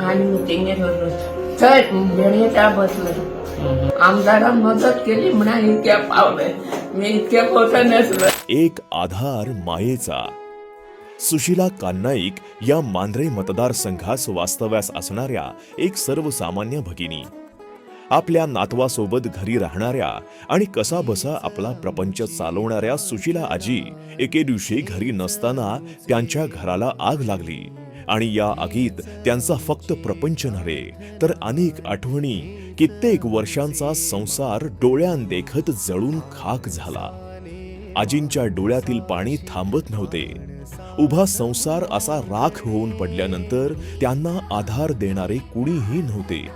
आणि मिटिंगे धरलो बसलं आमदारा मदत केली म्हणा इतक्या पावले. मी इतक्या पोत नसलं. एक आधार मायेचा. सुशिला कान्नाईक या मांद्रे मतदारसंघास वास्तव्यास असणाऱ्या एक सर्वसामान्य भगिनी. आपल्या नातवासोबत घरी राहणाऱ्या आणि कसा बसा आपला प्रपंच चालवणाऱ्या सुशिला आजी एके दिवशी घरी नसताना त्यांच्या घराला आग लागली. आणि या आगीत त्यांचा फक्त प्रपंच नव्हे तर अनेक आठवणी कित्येक वर्षांचा संसार डोळ्यांदेखत जळून खाक झाला. आजींच्या डोळ्यातील पाणी थांबत नव्हते. उभा संसार असा राख होऊन पडल्यानंतर त्यांना आधार देणारे कुणीही नव्हते.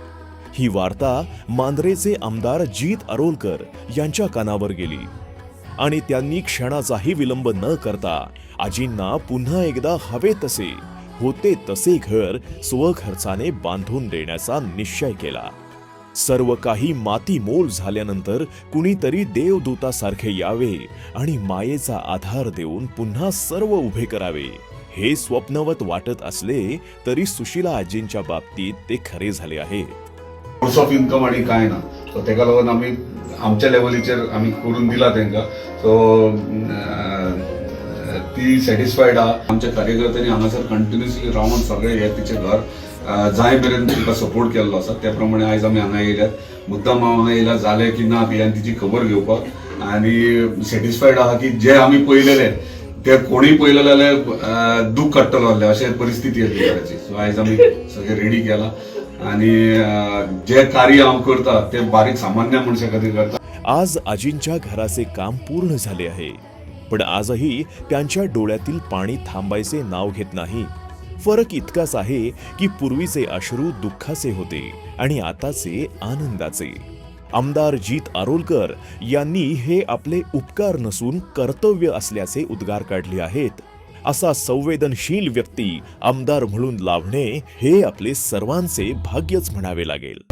ही वार्ता मांद्रेचे आमदार जीत अरोलकर यांच्या कानावर गेली. आणि त्यांनी क्षणाचाही विलंब न करता आजींना पुन्हा एकदा हवे तसे होते तसे घर स्वखर्चाने बांधून देण्याचा निश्चय केला. सर्व काही माती मोल झाल्यानंतर कुणीतरी देवदूतासारखे यावे आणि मायेचा आधार देऊन पुन्हा सर्व उभे करावे. हे स्वप्नवत वाटत असले तरी सुशीला आजींच्या बाबतीत ते खरे झाले आहे. सोर्स ऑफ इन्कम आणि काय ना? सो तेका लागून आमच्या लेवलीचेर आम्ही करून दिला तेंका सो ती सॅटिस्फायड आहा आमच्या कार्यकर्त्यांनी हांगासर कंटिन्युअसली रावन सगळे हे तिचे घर जाय मेरेन तिका सपोर्ट केल्लो आसा त्या प्रमाणे आयज आमी हांगा येयल्यात मुद्दाम हांव हांगा येयला जाले की ना बी आनी तिची खबर घेवपाक आनी सॅटिस्फायड आहा की जे आमी पयलेले ते कोणी पयलें जाल्यार दूख काडटलो आहले अशें परिस्थिती आसली घराची सो आयज आमी सगळे रेडी केला. आणि जे कार्य हांव करता ते बारीक सामान्य मनशा खातीर करता आज आजींच्या घराचे काम पूर्ण झाले आहे. पण आजही त्यांच्या डोळ्यातील पाणी थांबायचे नाव घेत नाही. फरक इतकाच आहे की पूर्वीचे अश्रू दुःखाचे होते आणि आताचे आनंदाचे. आमदार जीत आरोलकर यांनी हे आपले उपकार नसून कर्तव्य असल्याचे उद्गार काढले आहेत. असा संवेदनशील व्यक्ती आमदार म्हणून लाभणे हे आपले सर्वांचे भाग्यच म्हणावे लागेल.